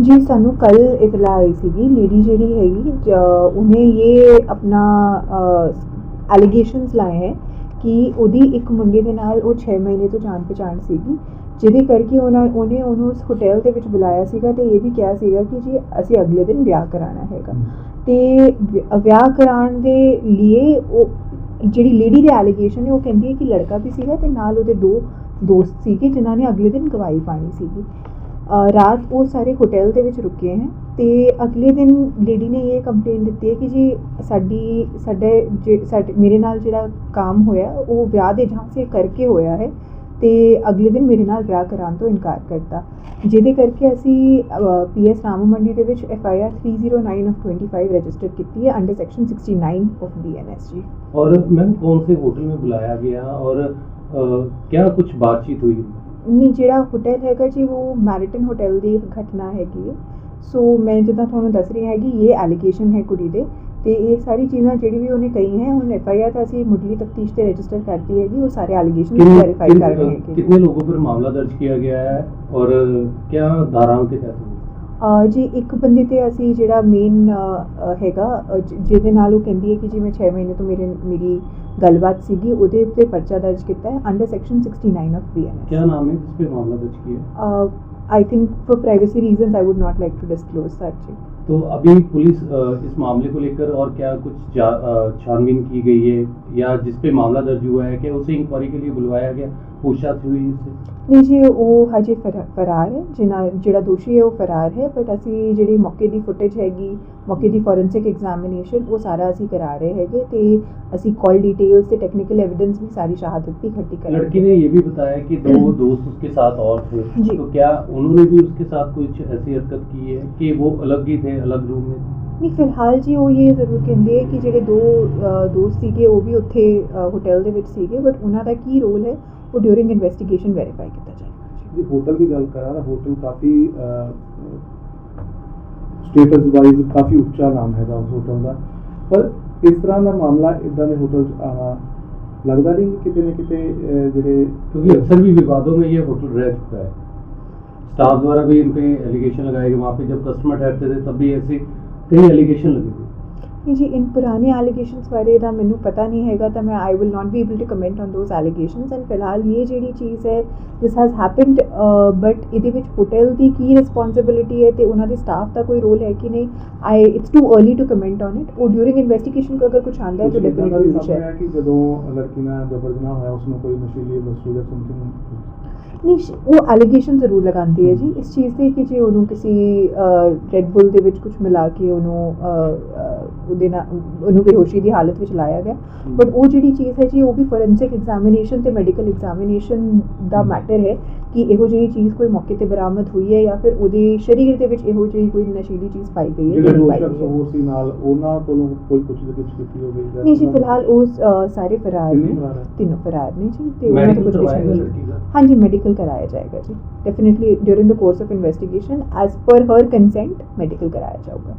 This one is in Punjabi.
ਜੀ ਸਾਨੂੰ ਕੱਲ ਇਤਲਾ ਆਈ ਸੀਗੀ ਲੇਡੀ ਜਿਹੜੀ ਹੈਗੀ ਜ- ਉਹਨੇ ਇਹ ਆਪਣਾ ਐਲੀਗੇਸ਼ਨਸ ਲਾਏ ਹੈ ਕਿ ਉਹਦੀ ਇੱਕ ਮੁੰਡੇ ਦੇ ਨਾਲ ਉਹ 6 ਮਹੀਨੇ ਤੋਂ ਜਾਣ ਪਛਾਣ ਸੀਗੀ ਜਿਹਦੇ ਕਰਕੇ ਉਹਨਾਂ ਉਹਨੇ ਉਹਨੂੰ ਉਸ ਹੋਟਲ ਦੇ ਵਿੱਚ ਬੁਲਾਇਆ ਸੀਗਾ ਤੇ ਇਹ ਵੀ ਕਿਹਾ ਸੀਗਾ ਕਿ ਜੀ ਅਸੀਂ ਅਗਲੇ ਦਿਨ ਵਿਆਹ ਕਰਾਉਣਾ ਹੈਗਾ। ਤੇ ਵਿ- ਵਿਆਹ ਕਰਾਉਣ ਦੇ ਲਈ ਉਹ ਜਿਹੜੀ ਲੇਡੀ ਦੇ ਐਲੀਗੇਸ਼ਨ ਹੈ ਉਹ ਕਹਿੰਦੀ ਹੈ ਕਿ ਲੜਕਾ ਵੀ ਸੀਗਾ ਤੇ ਨਾਲ ਉਹਦੇ ਦੋ ਦੋਸਤ ਸੀਗੇ ਜਿਨ੍ਹਾਂ ਨੇ ਅਗਲੇ ਦਿਨ ਗਵਾਹੀ ਪਾਣੀ ਸੀਗੀ। ਰਾਤ ਉਹ ਸਾਰੇ ਹੋਟਲ ਦੇ ਵਿੱਚ ਰੁਕੇ ਹਨ ਤੇ ਅਗਲੇ ਦਿਨ ਲੇਡੀ ਨੇ ਇਹ ਕੰਪਲੇਂਟ ਦਿੱਤੀ ਹੈ ਕਿ ਜੀ ਸਾਡੀ ਸਾਡੇ ਜੇ- ਸਾਡੇ ਮੇਰੇ ਨਾਲ ਜਿਹੜਾ ਕੰਮ ਹੋਇਆ ਉਹ ਵਿਆਹ ਦੇ ਝਾਂਸੇ ਕਰਕੇ ਹੋਇਆ ਹੈ ਤੇ ਅਗਲੇ ਦਿਨ ਮੇਰੇ ਨਾਲ ਵਿਆਹ ਕਰਾਉਣ ਤੋਂ ਇਨਕਾਰ ਕਰਤਾ ਜਿਹਦੇ ਕਰਕੇ ਅਸੀਂ ਪੀਐਸ ਰਾਮੂ ਮੰਡੀ ਦੇ ਵਿੱਚ F I R 309 of 25 register ਕੀਤੀ ਹੈ ਅੰਡਰ ਸੈਕਸ਼ਨ 69 ਆਫ ਬੀਐਨਐਸਜੀ और मैम कौन से होटल में बुलाया गया और अ, क्या कुछ बातचीत हुई ਨਹੀਂ ਜਿਹੜਾ ਹੋਟਲ ਹੈਗਾ ਜੀ ਉਹ ਮੈਰਿਟਨ ਹੋਟਲ ਦੀ ਘਟਨਾ ਹੈਗੀ ਹੈ ਸੋ ਮੈਂ ਜਿੱਦਾਂ ਤੁਹਾਨੂੰ ਦੱਸ ਰਹੀ ਹੈਗੀ ਇਹ ਐਲੀਗੇਸ਼ਨ ਹੈ ਕੁੜੀ ਦੇ ਤੇ ਇਹ ਸਾਰੀ ਚੀਜ਼ਾਂ ਜਿਹੜੀ ਵੀ ਉਹਨੇ ਕਹੀ ਹੈ ਹੁਣ ਐਫ ਆਈ ਆਰ ਤਾਂ ਅਸੀਂ ਮੁੱਢਲੀ ਤਫਤੀਸ਼ ਤੇ ਰਜਿਸਟਰ ਕਰਤੀ ਹੈਗੀ ਉਹ ਸਾਰੇ ਐਲੀਗੇਸ਼ਨ किन- ਵੈਰੀਫਾਈ किन- ਕਰ ਰਹੇ अ, ਹੈਗੇ कितने लोगों पर मामला दर्ज किया गया है और अ, क्या धाराओं के तहत हुई? ਅ, ਜੀ ਇੱਕ ਬੰਦੇ ਤੇ ਅਸੀਂ ਜਿਹੜਾ ਮੇਨ ਹੈਗਾ ਅ, ਜ- ਜਿਹਦੇ ਨਾਲ ਉਹ ਕਹਿੰਦੀ ਹੈ ਕਿ ਜੀ ਮੈਂ 6 ਮਹੀਨੇ ਤੋਂ ਮੇਰੇ ਮੇਰੀ ਗੱਲਬਾਤ ਸੀਗੀ ਉਹਦੇ ਉੱਤੇ ਪਰਚਾ ਦਰਜ ਕੀਤਾ ਹੈ ਅੰਡਰ ਸੈਕਸ਼ਨ 69 ਆਫ ਬੀਐਨਐਸ क्या नाम है जिस पे मामला दर्ज किया है? I think for privacy reasons I would not like to disclose that जी तो अभी पुलिस अ, इस मामले को लेकर और क्या कुछ जा- अ, छानबीन की गई है या जिस पे मामला दर्ज हुआ है क्या उसे इंक्वायरी के लिए बुलवाया गया ਪੁੱਛਤ ਹੋਈ ਸੀ ਨਹੀਂ ਜੀ ਉਹ ਹਜੇ ਫਰਾ- ਫਰਾਰ ਹੈ ਜਿਨ੍ਹਾਂ ਜਿਹੜਾ ਦੋਸ਼ੀ ਹੈ ਉਹ ਫਰਾਰ ਹੈ ਬਟ ਅਸੀਂ ਜਿਹੜੀ ਮੌਕੇ ਦੀ ਫੁਟੇਜ ਹੈਗੀ ਮੌਕੇ ਦੀ ਫੋਰੈਂਸਿਕ ਐਗਜ਼ਾਮੀਨੇਸ਼ਨ ਉਹ ਸਾਰਾ ਅਸੀਂ ਕਰਾ ਰਹੇ ਹੈਗੇ ਤੇ ਅਸੀਂ ਕਾਲ ਡਿਟੇਲਸ ਤੇ ਟੈਕਨੀਕਲ ਐਵੀਡੈਂਸ ਵੀ ਸਾਰੀ ਸ਼ਹਾਦਤ ਵੀ ਇਕੱਠੀ ਕਰਾਂਗੇ लड़की ने ये भी बताया कि दो दोस्त उसके साथ और थे जी। तो क्या उन्होंने भी उसके साथ कुछ ऐसी हरकत की है कि वो अलग ही थे अलग रूम में ਨਹੀਂ ਫਿਲਹਾਲ ਜੀ ਉਹ ਇਹ ਜ਼ਰੂਰ ਕਹਿੰਦੇ ਹੈ ਕਿ ਜਿਹੜੇ ਦੋ ਅ, ਦੋਸਤ ਸੀਗੇ ਉਹ ਵੀ ਉੱਥੇ ਹੋਟਲ ਦੇ ਵਿੱਚ ਸੀਗੇ ਬਟ ਉਹਨਾਂ ਦਾ ਕੀ ਰੋਲ ਹੈ ਉਹ ਡਿਊਰਿੰਗ ਇਨਵੈਸਟੀਗੇਸ਼ਨ ਵੈਰੀਫਾਈ ਕੀਤਾ ਜਾਏਗਾ ਜੇ ਹੋਟਲ ਦੀ ਗੱਲ ਕਰਾਂ ਤਾਂ ਹੋਟਲ ਕਾਫੀ ਸਟੇਟਸ ਵਾਈਜ਼ ਕਾਫੀ ਉੱਚਾ ਨਾਮ ਹੈਗਾ ਉਸ ਹੋਟਲ ਦਾ ਪਰ ਇਸ ਤਰ੍ਹਾਂ ਦਾ ਮਾਮਲਾ ਇਦਾਂ ਦੇ ਹੋਟਲ 'ਚ ਆਉਣਾ ਲੱਗਦਾ ਨਹੀਂ ਕਿ ਕਿਤੇ ਨਾ ਕਿਤੇ ਅਹ, ਜਿਹੜੇ क्योंकि अक्सर भी विवादों में ये होटल रह चुका है स्टाफ द्वारा भी इन पे एलिगेशन लगाए गए वहाँ पे जब कस्टमर ठहरते थे तब भी ऐसे कई एलिगेशन लगे ਕਿ ਜੀ ਇਨ ਪੁਰਾਣੇ ਐਲੀਗੇਸ਼ਨਸ ਬਾਰੇ ਦਾ ਮੈਨੂੰ ਪਤਾ ਨਹੀਂ ਹੈਗਾ ਤਾਂ ਮੈਂ I will not be able to comment on those allegations and ਫਿਲਹਾਲ ਇਹ ਜਿਹੜੀ ਚੀਜ਼ ਹੈ ਦਿਸ ਹੈਜ਼ ਹੈਪਨਡ ਬਟ ਇਹਦੇ ਵਿੱਚ ਹੋਟਲ ਦੀ ਕੀ ਰਿਸਪੌਂਸਿਬਿਲਿਟੀ ਹੈ ਤੇ ਉਹਨਾਂ ਦੇ ਸਟਾਫ ਦਾ ਕੋਈ ਰੋਲ ਹੈ ਕਿ ਨਹੀਂ I it's too early to comment on it ਉਹ ਡਿਊਰਿੰਗ ਇਨਵੈਸਟੀਗੇਸ਼ਨ ਕੋ ਅਗਰ ਕੁਝ ਆਂਦਾ ਹੈ ਤਾਂ ਡੈਫੀਨਿਟਲੀ ਕੁਝ ਹੈ ਕਿ ਜਦੋਂ ਲੜਕੀ ਨਾਲ ਜਬਰਦਨਾ ਹੋਇਆ ਉਸ ਨੂੰ ਕੋਈ ਨਸ਼ੀਲੀ ਵਸਤੂ ਜਾਂ ਸਮਥਿੰਗ ਨਹੀਂ ਉਹ ਅਲੀਗੇਸ਼ਨ ਜ਼ਰੂਰ ਲਗਾਉਂਦੀ ਹੈ ਜੀ। ਇਸ ਚੀਜ਼ ਦੇ ਕਿ ਜੇ ਉਹਨੂੰ ਕਿਸੇ ਰੈੱਡ ਬੁੱਲ ਦੇ ਵਿੱਚ ਕੁਝ ਮਿਲਾ ਕੇ ਉਹਨੂੰ ਉਹਦੇ ਨਾਲ ਉਹਨੂੰ ਬੇਹੋਸ਼ੀ ਦੀ ਹਾਲਤ ਵਿੱਚ ਲਾਇਆ ਗਿਆ। ਬਟ ਉਹ ਜਿਹੜੀ ਚੀਜ਼ ਹੈ ਜੀ ਉਹ ਵੀ ਫੋਰੈਂਸਿਕ ਐਗਜ਼ਾਮੀਨੇਸ਼ਨ ਤੇ ਮੈਡੀਕਲ ਐਗਜ਼ਾਮੀਨੇਸ਼ਨ ਦਾ ਮੈਟਰ ਹੈ ਕਿ ਇਹੋ ਜਿਹੀ ਚੀਜ਼ ਕੋਈ ਮੌਕੇ ਤੇ ਬਰਾਮਦ ਹੋਈ ਹੈ ਜਾਂ ਫਿਰ ਉਹਦੇ ਸਰੀਰ ਦੇ ਵਿੱਚ ਇਹੋ ਜਿਹੀ ਕੋਈ ਨਸ਼ੀਲੀ ਚੀਜ਼ ਪਾਈ ਗਈ ਹੈ ਜਿਹੜੇ ਦੋ ਸ਼ਖਸ ਹੋਰ ਸੀ ਨਾਲ ਉਹਨਾਂ ਕੋਲੋਂ ਕੋਈ ਕੁਝ ਦੇ ਕੁਝ ਕੀਤੀ ਹੋਵੇ ਜਾਂ ਨਹੀਂ ਜੀ ਫਿਲਹਾਲ ਉਹ ਸਾਰੇ ਫਰਾਰ ਨੇ। ਤਿੰਨੋਂ ਫਰਾਰ ਨੇ ਜੀ ਤੇ ਉਹਨਾਂ ਤੋਂ ਕੁਝ ਕੁਝ ਨਹੀਂ ਹਾਂਜੀ ਮੈਡੀਕਲ ਕਰਾਇਆ ਜਾਏਗਾ ਜੀ। Definitely during the course of investigation as per Har consent medical ਕਰਾਇਆ ਜਾਊਗਾ।